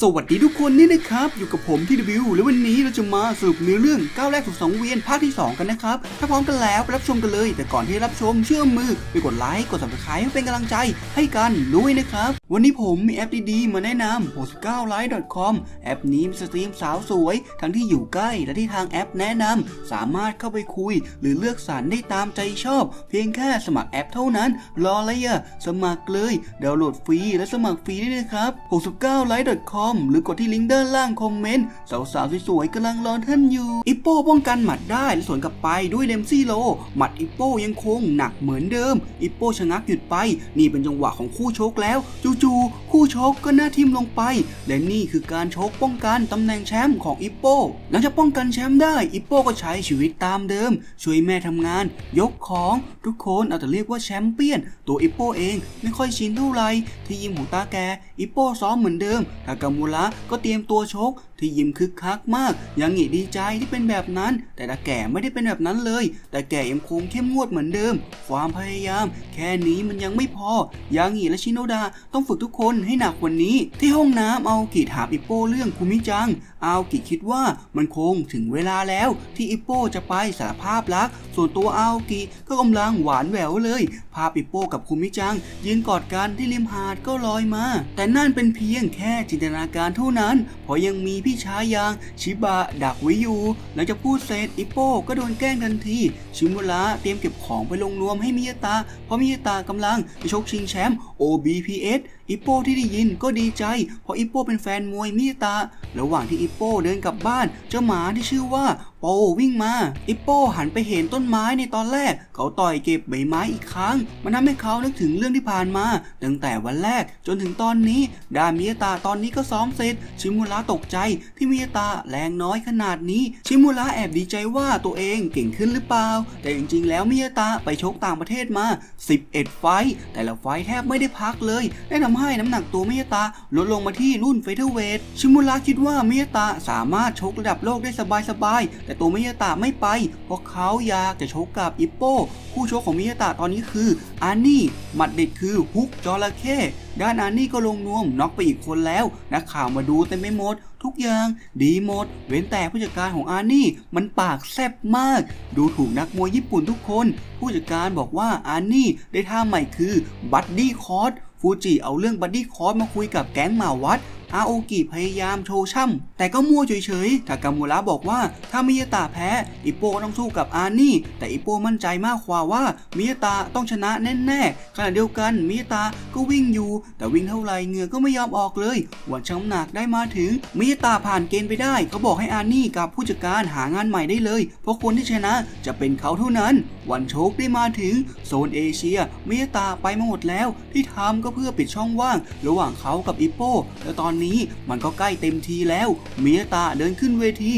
สวัสดีทุกคนนี่นะครับ อยู่กับผมที่วิวและวันนี้เราจะมาสรุปเนื้อเรื่องก้าวแรกสู่สังเวียนภาคที่ 2 กันนะครับ ถ้าพร้อมกันแล้วไปรับชมกันเลย แต่ก่อนที่รับชมเชื่อมมือไปกดไลค์กด subscribe ให้เป็นกำลังใจให้กันด้วยนะครับ วันนี้ผมมีแอปดีๆ มาแนะนำ69 live com แอปนี้มีสตรีมสาวสวย ทั้งที่อยู่ใกล้และที่ทางแอปแนะนำสามารถเข้าไปคุย หรือเลือกสรรได้ตามใจชอบ เพียงแค่สมัครแอปเท่านั้นรออะไรอะสมัครเลยดาวน์โหลดฟรีและสมัครฟรีได้เลยครับ 69.live.com com หรือกดที่ลิงก์ด้านล่างคอมเมนต์สาวๆสวยๆกำลังรอท่านอยู่อิปโป้ป้องกันหมัดได้และสวนกลับไปด้วยเลมซี่โล หมัดอิปโป้ยังคงหนักเหมือนเดิม อิปโป้ชะงักหยุดไป นี่เป็นจังหวะของคู่ชกแล้ว จู่ๆคู่ชกก็หน้าทิมลงไป และนี่คือการชกป้องกันตำแหน่งแชมป์ของอิปโป้หลังจากป้องกันแชมป์ได้อิปโป้ก็ใช้ชีวิตตามเดิม ช่วยแม่ทำงาน ยกของทุกคนเอาแต่เรียกว่าแชมเปี้ยน ตัวอิปโป้เองไม่ค่อยชินเท่าไหร่ที่ยิมหูตาแกอิปโป้ซ้อมเหมือนเดิมทากามูระก็เตรียมตัวชก ที่ยิ้มคึกคักมากยังหงีดีใจที่เป็นแบบนั้น แต่ตาแก่ไม่ได้เป็นแบบนั้นเลย แต่แก่ยังคงเข้มงวดเหมือนเดิม ความพยายาม แค่นี้มันยังไม่พอยังหงีและชิโนดาต้องฝึกทุกคนให้หนักกว่านี้ ที่ห้องน้ำเอากิถามอิปโป้เรื่องคุมิจังเอากิคิดว่ามันคงถึงเวลาแล้ว ที่อิปโป้จะไปสารภาพรัก ส่วนตัวอากิก็กำลังหวานแหววเลยภาพอิปโป้กับคุมิจัง ยืนกอดกันที่ริมหาดก็ลอยมา แต่นั่นเป็นเพียงแค่จินตนาการเท่านั้นเพราะยังมีพี่ชายอย่างชิบะดักไว้อยู่ หลังจากพูดเสร็จอิปโป้ก็โดนแกล้งทันที ชิมุระเตรียมเก็บของไปลงนวมให้มิยาตะเพราะมิยาตะกำลังจะชกชิงแชมป์ OBPS อิปโป้ที่ได้ยินก็ดีใจ เพราะอิปโป้เป็นแฟนมวยมิยาตะ ระหว่างที่อิปโป้เดินกลับบ้าน เจ้าหมาที่ชื่อว่าโปวิ่งมา อิปโป้หันไปเห็นต้นไม้ในตอนแรก เขาต่อยเก็บใบไม้อีกครั้ง มันทำให้เขานึกถึงเรื่องที่ผ่านมา ตั้งแต่วันแรกจนถึงตอนนี้ ดามิยาตะตอนนี้ก็ซ้อมเสร็จ ชิมุระตกใจที่มิยาตะแรงน้อยขนาดนี้ ชิมุระแอบดีใจว่าตัวเองเก่งขึ้นหรือเปล่า แต่จริงๆ แล้วมิยาตะไปชกต่างประเทศมา 11 ไฟ แต่ละไฟแทบไม่ได้พักเลยได้ทำให้น้ำหนักตัวเมิยตะลดลงมาที่รุ่นเฟเธอร์เวทชิมุระคิดว่าเมิยตะสามารถชกระดับโลกได้สบายๆแต่ตัวเมิยตะไม่ไป เพราะเขาอยากจะชกกับอิปโป้คู่ชกของเมิยตะตอนนี้คืออานี่หมัดเด็ดคือฮุกจระเข้ด้านอานี่ก็ลงนวมน็อกไปอีกคนแล้วนักข่าวมาดูเต็มไปหมดทุกอย่างดีหมด เว้นแต่ผู้จัดการของอานี่มันปากแซบมาก ดูถูกนักมวยญี่ปุ่นทุกคน ผู้จัดการบอกว่าอานี่ได้ท่าใหม่คือบัดดี้คอร์ส ฟูจิเอาเรื่องบัดดี้คอร์สมาคุยกับแก๊งมาวัด อาโอกิพยายามโชว์ช่ำแต่ก็มั่วเฉยๆทากามูระบอกว่าถ้ามิยาตะแพ้อิปโปต้องสู้กับอานี่ แต่อิปโปมั่นใจมากกว่าว่ามิยาตะต้องชนะแน่ๆขณะเดียวกันมิยาตะก็วิ่งอยู่ แต่วิ่งเท่าไรเหงื่อก็ไม่ยอมออกเลยวันช้ำหนักได้มาถึงมิยาตะผ่านเกณฑ์ไปได้เขาบอกให้อานี่กับผู้จัดการหางานใหม่ได้เลย เพราะคนที่ชนะจะเป็นเขาเท่านั้น วันโชคได้มาถึงโซนเอเชียมิยาตะไปมาหมดแล้ว ที่ทำก็เพื่อปิดช่องว่าง ระหว่างเขากับอิปโปและตอนนี้มันก็ใกล้เต็มทีแล้ว เมียตาเดินขึ้นเวที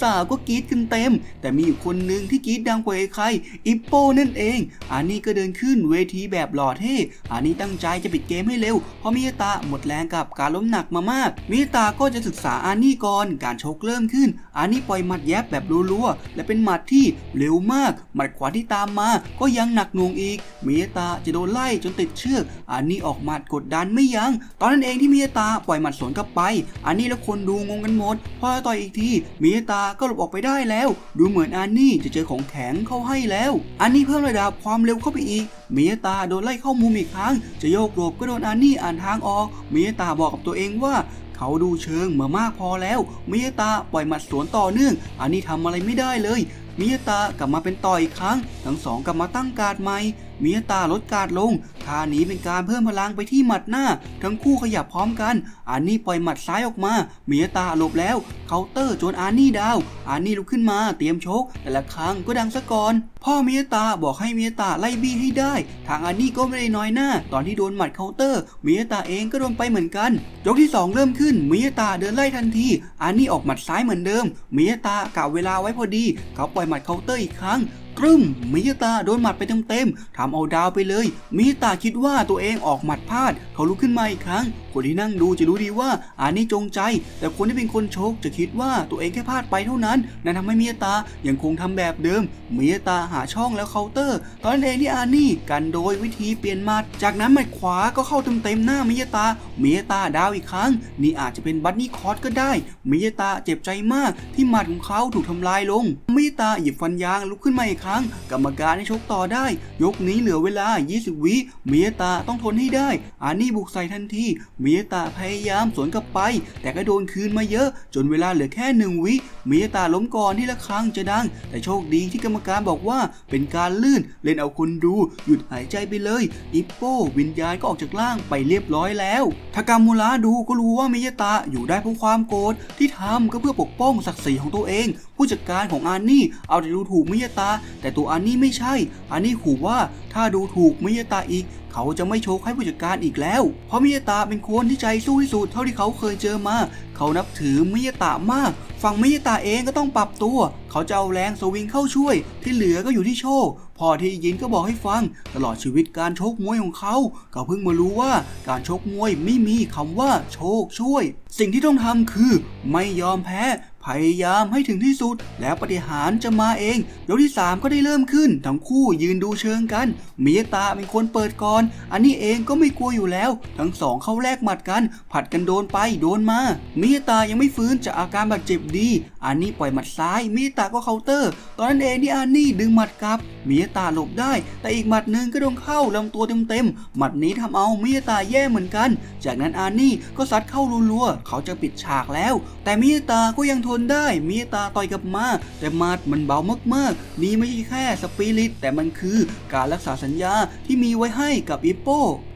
สาวๆก็กรี๊ดกันเต็ม แต่มีอยู่คนหนึ่งที่กรี๊ดดังกว่าใครอิปโป้นั่นเองอานี่ก็เดินขึ้นเวทีแบบหล่อเท่อานี่ตั้งใจจะปิดเกมให้เร็ว เพราะเมิยตาหมดแรงกับการล้มหนักมามากเมิยตาก็จะศึกษาอานี่ก่อนการชกเริ่มขึ้นอานี่ปล่อยหมัดแยบแบบรัวๆและเป็นหมัดที่เร็วมาก หมัดขวาที่ตามมา ก็ยังหนักหน่วงอีก เมิยตาจะโดนไล่จนติดเชือกอานี่ออกหมัดกดดันไม่ยัง้งตอนนั้นเองที่เมิยตาปล่อยหมัดสวนกลับไป อันนี้แล้วคนดูงงกันหมดพอต่อยอีกทีมิยาตาก็หลบออกไปได้แล้ว ดูเหมือนอันนี่จะเจอของแข็งเข้าให้แล้ว อันนี้เพิ่มระดับความเร็วเข้าไปอีกมิยาตาโดนไล่เข้ามุมอีกครั้ง จะโยกหลบก็โดนอันนี่อ่านทางออกมิยาตาบอกกับตัวเองว่าเขาดูเชิงมามากพอแล้วมิยาตาปล่อยหมัดสวนต่อเนื่อง อันนี้ทำอะไรไม่ได้เลย มิยตากลับมาเป็นต่ออีกครั้ง ทั้งสองกลับมาตั้งการดใหม่มิยตาลดการดลงท่านี้เป็นการเพิ่มพลังไปที่หมัดหน้า ทั้งคู่ขยับพร้อมกันอานนี่ปล่อยหมัดซ้ายออกมามิยตาหลบแล้วเคาน์เตอร์จนอานนี่ดาวอานนี่ลุกขึ้นมาเตรียมชกแต่ละครั้งก็ดังซะก่อน พ่อมิยตาบอกให้มิยตาไล่บี้ให้ได้ ทางอานนี่ก็ไม่ได้น้อยหน้า ตอนที่โดนหมัดเคาน์เตอร์มิยตาเองก็โดนไปเหมือนกันยกที่สองเริ่มขึ้นมิยตาเดินไล่ทันทีอานนี่ออกหมัดซ้ายเหมือนเดิมมิยตากะเวลาไว้พอดีเขาปล่อยหมัดเคาน์เตอร์อีกครั้ง ตรึมมิยาตาโดนหมัดไปเต็มๆทำเอาดาวไปเลยมิยาตาคิดว่าตัวเองออกหมัดพลาด เขาลุกขึ้นมาอีกครั้ง คนที่นั่งดูจะรู้ดีว่าอานี่จงใจ แต่คนที่เป็นคนโชกจะคิดว่าตัวเองแค่พลาดไปเท่านั้นนั่นทำให้มิยาตายังคงทำแบบเดิมมิยาตาหาช่องแล้วเคาน์เตอร์ ตอนนั้นเองที่อานี่กันโดยวิธีเปลี่ยนหมัด จากนั้นหมัดขวาก็เข้าเต็มๆหน้ามิยาตามิยาตาดาวอีกครั้ง นี่อาจจะเป็นบัตนี่คอร์สก็ได้มิยาตาเจ็บใจมากที่หมัดของเขาถูกทำลายลงมิยาตาหยิบฟันยางลุกขึ้นมาอีกครั้ง กรรมการให้ชกต่อได้ ยกนี้เหลือเวลา 20 วิมิยตาต้องทนให้ได้ อานี่บุกใส่ทันทีมิยตาพยายามสวนกลับไป แต่ก็โดนคืนมาเยอะ จนเวลาเหลือแค่หนึ่งวิมิยตาล้มก่อนที่ละครั้งจะดัง แต่โชคดีที่กรรมการบอกว่าเป็นการลื่น เล่นเอาคนดูหยุดหายใจไปเลย อิปโป้วิญญาณก็ออกจากร่างไปเรียบร้อยแล้วทากามูระดูก็รู้ว่ามิยตาอยู่ได้เพราะความโกรธที่ทำก็เพื่อปกป้องศักดิ์ศรีของตัวเองผู้จัดการของอานี่เอาแต่ดูถูกมิยตา แต่ตัวอานี่ไม่ใช่ อานี่ขู่ว่าถ้าดูถูกมิยตาอีก เขาจะไม่โชคให้ผู้จัดการอีกแล้ว เพราะมิยตาเป็นคนที่ใจสู้ที่สุดเท่าที่เขาเคยเจอมา เขานับถือมิยตามาก ฝั่งมิยตาเองก็ต้องปรับตัว เขาจะเอาแรงสวิงเข้าช่วย ที่เหลือก็อยู่ที่โชคพอที่ยินก็บอกให้ฟัง ตลอดชีวิตการชกมวยของเขาเขาเพิ่งมารู้ว่าการชกมวยไม่มีคำว่าโชคช่วย สิ่งที่ต้องทำคือ ไม่ยอมแพ้ พยายามให้ถึงที่สุด แล้วปฏิหารจะมาเอง ยกที่ 3 ก็ได้เริ่มขึ้น ทั้งคู่ยืนดูเชิงกัน มิยตาเป็นคนเปิดก่อน อันนี้เองก็ไม่กลัวอยู่แล้ว ทั้งสองเข้าแลกหมัดกัน ผัดกันโดนไปโดนมา มิยตายังไม่ฟื้นจากอาการบาดเจ็บดี อันนี้ปล่อยหมัดซ้าย มิยตาก็เคาน์เตอร์ ตอนนั้นเองที่อันนี่ดึงหมัดกลับ มิยตาหลบได้ แต่อีกหมัดหนึ่งก็โดนเข้าลำตัวเต็มๆ หมัดนี้ทำเอามิยตาแย่เหมือนกัน จากนั้นอานี่ก็ซัดเข้ารัวๆ เขาจะปิดฉากแล้ว แต่มิยตาก็ยังทนได้มีตาต่อยกับมาแต่มาดมันเบามากๆ นี่ไม่ใช่แค่สปิริตแต่มันคือการรักษาสัญญาที่มีไว้ให้กับอิปโป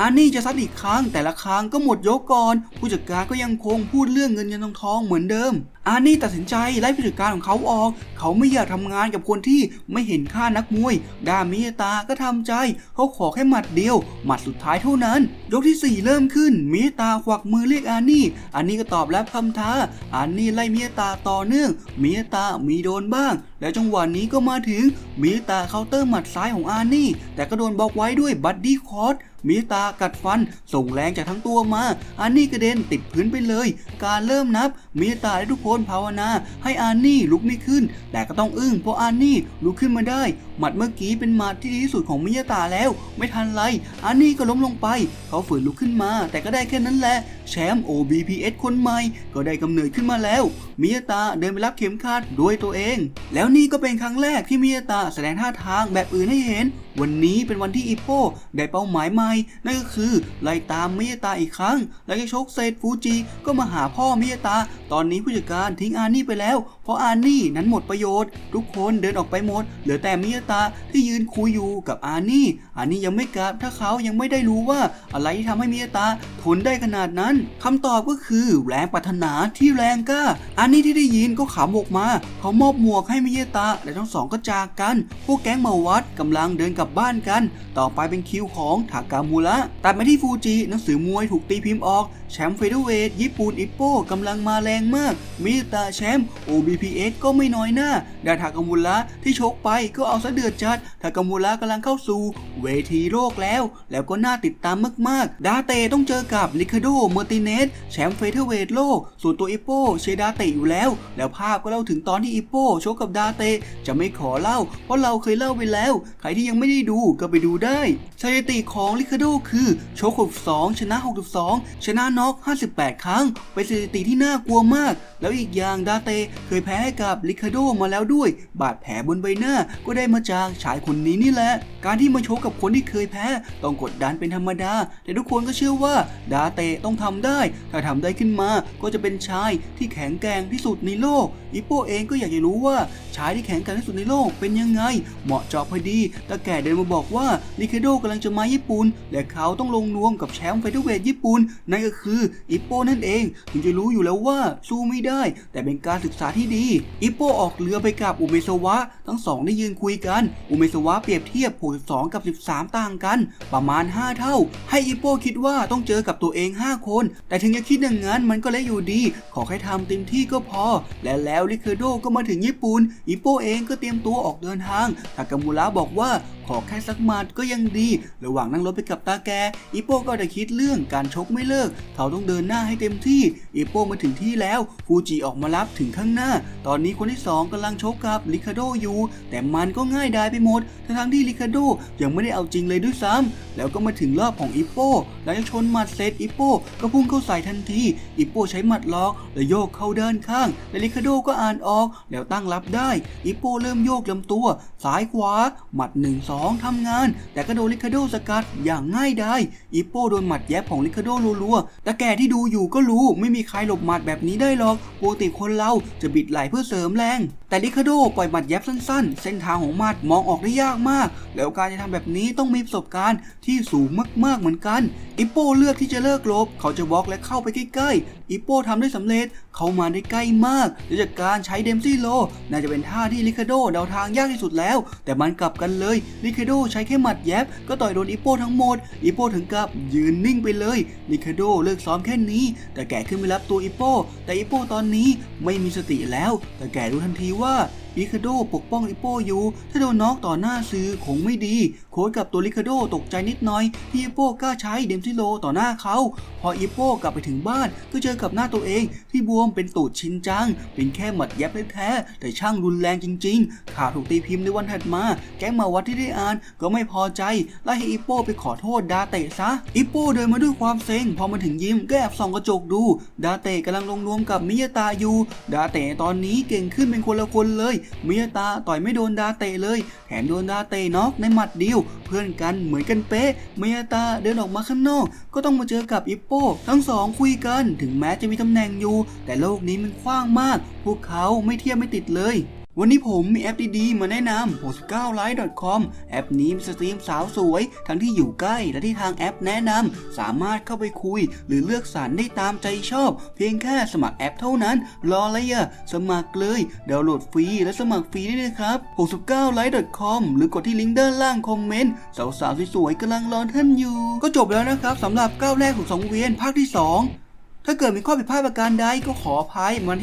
อานี่จะซัดอีกครั้งแต่ละครั้งก็หมดยกก่อน ผู้จัดการก็ยังคงพูดเรื่องเงินเงินทองทองเหมือนเดิมอานี่ตัดสินใจไล่ผู้จัดการของเขาออก เขาไม่อยากทำงานกับคนที่ไม่เห็นค่านักมวย ดามิยตาก็ทำใจ เขาขอแค่หมัดเดียว หมัดสุดท้ายเท่านั้น ยกที่ 4 เริ่มขึ้นมิยตาควักมือเรียกอานี่อานี่ก็ตอบรับคำท้าอานี่ไล่มิยตาต่อเนื่องมิยตามีโดนบ้าง แล้วจังหวะนี้ก็มาถึงมิยตาเคาน์เตอร์หมัดซ้ายของอานี่แต่ก็โดนบล็อกไว้ด้วยบัดดี้คอร์ มิตากัดฟัน ส่งแรงจากทั้งตัวมาอานี่กระเด็นติดพื้นไปเลย การเริ่มนับมิตาและทุกคนภาวนา ให้อานี่ลุกไม่ขึ้น แต่ก็ต้องอึ้งเพราะอานี่ลุกขึ้นมาได้ หมัดเมื่อกี้เป็นหมัดที่ดีที่สุดของมิยาตาแล้ว ไม่ทันไรอานี่ก็ล้มลงไป เขาฝืนลุกขึ้นมา แต่ก็ได้แค่นั้นแหละแชมป์ OBPS คนใหม่ก็ได้กำเนิดขึ้นมาแล้ว มิยาตาเดินไปรับเข็มขัดด้วยตัวเอง แล้วนี่ก็เป็นครั้งแรกที่มิยาตาแสดงท่าทางแบบอื่นให้เห็น วันนี้เป็นวันที่อิโปได้เป้าหมายใหม่ นั่นก็คือไล่ตามมิยาตาอีกครั้งแล้วก็ชกเซตฟูจิก็มาหาพ่อมิยาตาตอนนี้ผู้จัดการทิ้งอานี่ไปแล้ว เพราะอานี่นั้นหมดประโยชน์ ทุกคนเดินออกไปหมด เหลือแต่มิยาตาที่ยืนคุยอยู่กับอานี่อานี่ยังไม่กลับถ้าเขายังไม่ได้รู้ว่าอะไรที่ทำให้มิยาตาทนได้ขนาดนั้นคำตอบก็คือแรงปรารถนาที่แรงกล้าอานี่ที่ได้ยินก็ขำออกมา เขามอบหมวกให้มิยาตาและทั้งสองก็จากกัน พวกแก๊งมาวัดกำลังเดินกลับบ้านกัน ต่อไปเป็นคิวของทากามูระตัดมาที่ฟูจิหนังสือมวยถูกตีพิมพ์ออก แชมป์เฟเธอร์เวทญี่ปุ่นอิปโป้กำลังมาแรงมาก มิตาแชมป์ OBPS ก็ไม่น้อยหน้า ดาทากามูระที่ชกไปก็เอาซะเดือดจัดทากามูระกำลังเข้าสู่ เวทีโลกแล้ว แล้วก็น่าติดตามมาก ๆ ดาเตต้องเจอกับลิคาโดเมอร์ติเนสแชมป์เฟเธอร์เวทโลก ส่วนตัวอิปโป้เชยดาเตอยู่แล้ว แล้วภาพก็เล่าถึงตอนที่อิปโป้ชกกับดาเตจะไม่ขอเล่า เพราะเราเคยเล่าไปแล้ว ใครที่ยังไม่ได้ดูก็ไปดูได้สถิติของลิคาโดคือชก62ชนะ 62 ชนะน็อก 58 ครั้ง เป็นสถิติที่น่ากลัวมาก แล้วอีกอย่างดาเตเคยแพ้ให้กับลิคาโดมาแล้วด้วย บาดแผลบนใบหน้าก็ได้มาจากชายคนนี้นี่แหละ การที่มาโชกกับคนที่เคยแพ้ ต้องกดดันเป็นธรรมดา แต่ทุกคนก็เชื่อว่าดาเตต้องทำได้ ถ้าทำได้ขึ้นมาก็จะเป็นชายที่แข็งแกร่งที่สุดในโลก อิโปเองก็อยากจะรู้ว่าชายที่แข็งแกร่งที่สุดในโลกเป็นยังไง เหมาะเจาะพอดีตาแก่เดินมาบอกว่าลิคาโดกำลังจะมาญี่ปุ่นและเขาต้องลงนวมกับแชมป์ไฟเธอร์เวทญี่ปุ่นนั่นก็คือคืออิปโป้นั่นเอง ถึงจะรู้อยู่แล้วว่าสู้ไม่ได้ แต่เป็นการศึกษาที่ดี อิปโปออกเรือไปกับอุเมซวะ ทั้งสองได้ยืนคุยกัน อุเมซวะเปรียบเทียบ62กับ 13 ต่างกัน ประมาณ 5 เท่า ให้อิปโปคิดว่าต้องเจอกับตัวเอง 5 คน แต่ถึงจะคิดอย่างนั้นมันก็เละอยู่ดี ขอแค่ทำเต็มที่ก็พอ และแล้วริคโดก็มาถึงญี่ปุ่น อิปโปเองก็เตรียมตัวออกเดินทางทากามูระบอกว่าขอแค่สักมัดก็ยังดี ระหว่างนั่งรถไปกับตาแก อิปโปก็ได้คิดเรื่องการชกไม่เลิกเขาต้องเดินหน้าให้เต็มที่อิปโป้มาถึงที่แล้ว ฟูจิออกมารับถึงข้างหน้า ตอนนี้คนที่สองกำลังชกกับริคาร์โดอยู่ แต่มันก็ง่ายดายไปหมด ทั้งที่ริคาร์โดยังไม่ได้เอาจริงเลยด้วยซ้ำแล้วก็มาถึงรอบของอิปโป้หลังจากชนหมัดเสร็จอิปโป้ก็พุ่งเข้าใส่ทันทีอิปโป้ใช้หมัดล็อกและโยกเข้าด้านข้างและริคาร์โดก็อ่านออก แล้วตั้งรับได้อิปโป้เริ่มโยกลำตัว ซ้ายขวา หมัด 1 2ทำงาน แต่ก็โดนริคาร์โดสกัดอย่างง่ายดายอิปโป้โดนหมัดแยบของริคาร์โดรัวแต่แกที่ดูอยู่ก็รู้ไม่มีใครหลบหมัดแบบนี้ได้หรอกปกติคนเราจะบิดไหล่เพื่อเสริมแรง แต่ลิคาโดปล่อยหมัดแยบสั้น ๆ เส้นทางของหมัดมองออกได้ยากมาก แล้วการจะทำแบบนี้ต้องมีประสบการณ์ที่สูงมากๆเหมือนกัน อิปโป้เลือกที่จะเลิกลบ เขาจะวอล์กและเข้าไปใกล้ๆ อิปโป้ทำได้สำเร็จ เขามาได้ใกล้มากและจากการใช้เดมซี่โล น่าจะเป็นท่าที่ริคาโดเดาทางยากที่สุดแล้ว แต่มันกลับกันเลยริคาโดใช้แค่หมัดแยบก็ต่อยโดนอิโป้ทั้งหมดอิโป้ถึงกับยืนนิ่งไปเลยริคาโดเลิกซ้อมแค่นี้ แต่แกขึ้นไปรับตัวอิโป้แต่อิโป้ตอนนี้ไม่มีสติแล้ว แต่แกรู้ทันทีว่าริคาโดปกป้องอิโป้อยู่ ถ้าโดนน็อกต่อหน้าสื่อคงไม่ดี โค้ชกับตัวริคาร์โดตกใจนิดหน่อยที่อิปโป้กล้าใช้เดมซิโลต่อหน้าเขา พออิปโป้กลับไปถึงบ้านก็เจอกับหน้าตัวเอง ที่บวมเป็นตูดชินจัง เป็นแค่หมัดแยบแท้แต่ช่างรุนแรงจริง ๆ ข่าวถูกตีพิมพ์ในวันถัดมา แก๊งมาวัดที่ได้อ่านก็ไม่พอใจไล่ให้อิปโป้ไปขอโทษดาเตะซะอิปโป้เดินมาด้วยความเซ็งพอมาถึงยิมก็แอบส่องกระจกดู ดาเตะกำลังลงนวมกับมิยาตาอยู่ดาเตะตอนนี้เก่งขึ้นเป็นคนละคนเลยมิยาตาต่อยไม่โดนดาเตะเลย แถมโดนดาเตะน็อกในหมัดเดียวเพื่อนกันเหมือนกันเป๊ะเมยาตาเดินออกมาข้างนอก ก็ต้องมาเจอกับอิปโป้ทั้งสองคุยกัน ถึงแม้จะมีตำแหน่งอยู่ แต่โลกนี้มันกว้างมาก พวกเขาไม่เทียบไม่ติดเลย วันนี้ผมมีแอปดีๆ มาแนะนำ 69live.com แอปนี้มีสตรีมสาวสวย ทั้งที่อยู่ใกล้และที่ทางแอปแนะนำ สามารถเข้าไปคุย หรือเลือกสรรได้ตามใจชอบ เพียงแค่สมัครแอปเท่านั้น รออะไรอะสมัครเลย ดาวน์โหลดฟรีและสมัครฟรีได้เลยครับ 69live.com หรือกดที่ลิงก์ด้านล่างคอมเมนต์ สาวๆสวยๆกำลังรอท่านอยู่ ก็จบแล้วนะครับสำหรับก้าวแรกของสองเวียนภาคที่ 2 ถ้าเกิดมีข้อผิดพลาดประการใดก็ขออภัยมันที่